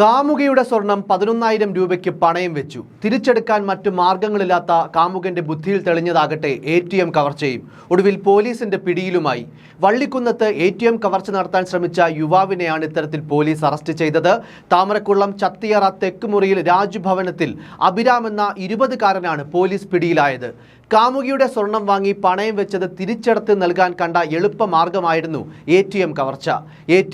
കാമുകയുടെ സ്വർണം പതിനൊന്നായിരം രൂപയ്ക്ക് പണയം വെച്ചു. തിരിച്ചെടുക്കാൻ മറ്റു മാർഗങ്ങളില്ലാത്ത കാമുകന്റെ ബുദ്ധിയിൽ തെളിഞ്ഞതാകട്ടെ എ ടി എം കവർച്ചയും ഒടുവിൽ പോലീസിന്റെ പിടിയിലുമായി. വള്ളിക്കുന്നത്ത് എ ടി എം കവർച്ച നടത്താൻ ശ്രമിച്ച യുവാവിനെയാണ് ഇത്തരത്തിൽ പോലീസ് അറസ്റ്റ് ചെയ്തത്. താമരക്കുളം ചത്തിയറ തെക്കുമുറിയിൽ രാജ്ഭവനത്തിൽ അഭിരാം എന്ന ഇരുപതുകാരനാണ് പോലീസ് പിടിയിലായത്. കാമുകിയുടെ സ്വർണം വാങ്ങി പണയം വെച്ചത് തിരിച്ചെടുത്ത് നൽകാൻ കണ്ട എളുപ്പ മാർഗമായിരുന്നു എ കവർച്ച.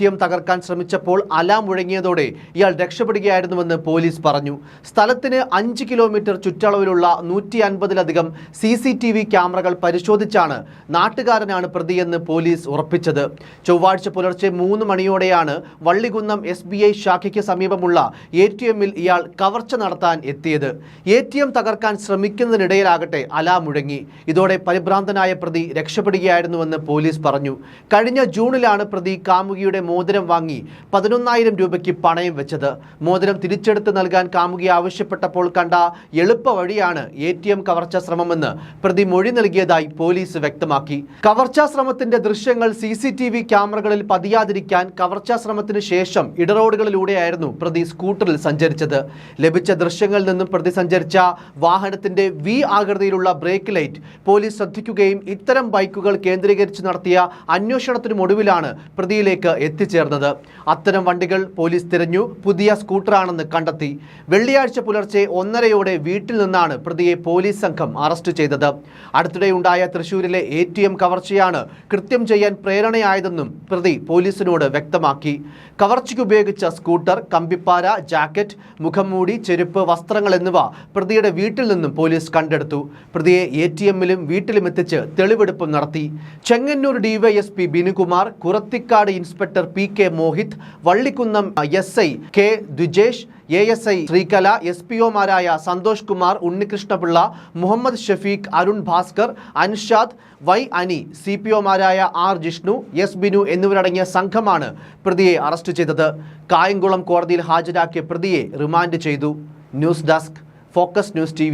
എം തകർക്കാൻ ശ്രമിച്ചപ്പോൾ അലാം മുഴങ്ങിയതോടെ ഇയാൾ രക്ഷപ്പെടുകയായിരുന്നുവെന്ന് പോലീസ് പറഞ്ഞു. സ്ഥലത്തിന് അഞ്ച് കിലോമീറ്റർ ചുറ്റളവിലുള്ള നൂറ്റി അൻപതിലധികം സി സി ടി വി ക്യാമറകൾ പരിശോധിച്ചാണ് നാട്ടുകാരനാണ് പ്രതിയെന്ന് പോലീസ് ഉറപ്പിച്ചത്. ചൊവ്വാഴ്ച പുലർച്ചെ മൂന്ന് മണിയോടെയാണ് വള്ളികുന്നം എസ് ബി ഐ ശാഖയ്ക്ക് സമീപമുള്ള എ ടി എമ്മിൽ ഇയാൾ കവർച്ച നടത്താൻ എത്തിയത്. എ ടി എം തകർക്കാൻ ശ്രമിക്കുന്നതിനിടയിലാകട്ടെ അലാ മുഴങ്ങി. ഇതോടെ പരിഭ്രാന്തനായ പ്രതി രക്ഷപ്പെടുകയായിരുന്നുവെന്ന് പോലീസ് പറഞ്ഞു. കഴിഞ്ഞ ജൂണിലാണ് പ്രതി കാമുകിയുടെ മോതിരം വാങ്ങി പതിനൊന്നായിരം രൂപയ്ക്ക് പണയം വെച്ചത്. മോതിരം തിരിച്ചെടുത്ത് നൽകാൻ കാമുകി ആവശ്യപ്പെട്ടപ്പോൾ കണ്ട എളുപ്പ വഴിയാണ് എ ടി എം കവർച്ചാ ശ്രമമെന്ന് പ്രതി മൊഴി നൽകിയതായി പോലീസ് വ്യക്തമാക്കി. കവർച്ചാ ശ്രമത്തിന്റെ ദൃശ്യങ്ങൾ സി സി ടി വി ക്യാമറകളിൽ പതിയാതിരിക്കാൻ കവർച്ചാ ശ്രമത്തിന് ശേഷം ഇടറോഡുകളിലൂടെയായിരുന്നു പ്രതി സ്കൂട്ടറിൽ സഞ്ചരിച്ചത്. ലഭിച്ച ദൃശ്യങ്ങളിൽ നിന്നും പ്രതി സഞ്ചരിച്ച വാഹനത്തിന്റെ വി ആകൃതിയിലുള്ള ബ്രേക്ക് ലൈറ്റ് പോലീസ് ശ്രദ്ധിക്കുകയും ഇത്തരം ബൈക്കുകൾ കേന്ദ്രീകരിച്ച് നടത്തിയ അന്വേഷണത്തിനുമൊടുവിലാണ് പ്രതിയിലേക്ക് എത്തിച്ചേർന്നത്. അത്തരം വണ്ടികൾ പോലീസ് തിരഞ്ഞു പുതിയ സ്കൂട്ടറാണെന്ന് കണ്ടെത്തി. വെള്ളിയാഴ്ച പുലർച്ചെ ഒന്നരയോടെ വീട്ടിൽ നിന്നാണ് പ്രതിയെ പോലീസ് സംഘം അറസ്റ്റ് ചെയ്തത്. അടുത്തിടെയുണ്ടായ തൃശൂരിലെ എ ടി എം കവർച്ചയാണ് കൃത്യം ചെയ്യാൻ പ്രേരണയായതെന്നും പ്രതി പോലീസിനോട് വ്യക്തമാക്കി. കവർച്ചയ്ക്ക് ഉപയോഗിച്ച സ്കൂട്ടർ കമ്പിപ്പാര ജാക്കറ്റ് മുഖംമൂടി ചെരുപ്പ് വസ്ത്രങ്ങൾ എന്നിവ പ്രതിയുടെ വീട്ടിൽ നിന്നും പോലീസ് കണ്ടെടുത്തു. പ്രതിയെ എ ടി എമ്മിലും വീട്ടിലും എത്തിച്ച് തെളിവെടുപ്പ് നടത്തി. Chengannur DYSP Binukumar Kurathikad inspector P K Mohit Vallikunnam S I K Dwijesh A S I Sreekala S P ഒമാരായ Santhosh Kumar Unnikrishnapillai Muhammad Shafeeq Arun Bhaskar Anshad Y Ani C P ഒമാരായ R Jishnu S Binu എന്നിവരടങ്ങിയ സംഘമാണ് പ്രതിയെ arrest ചെയ്തത്. കായംകുളം കോടതിയിൽ ഹാജരാക്കിയ പ്രതിയെ remand ചെയ്തു. News desk focus news T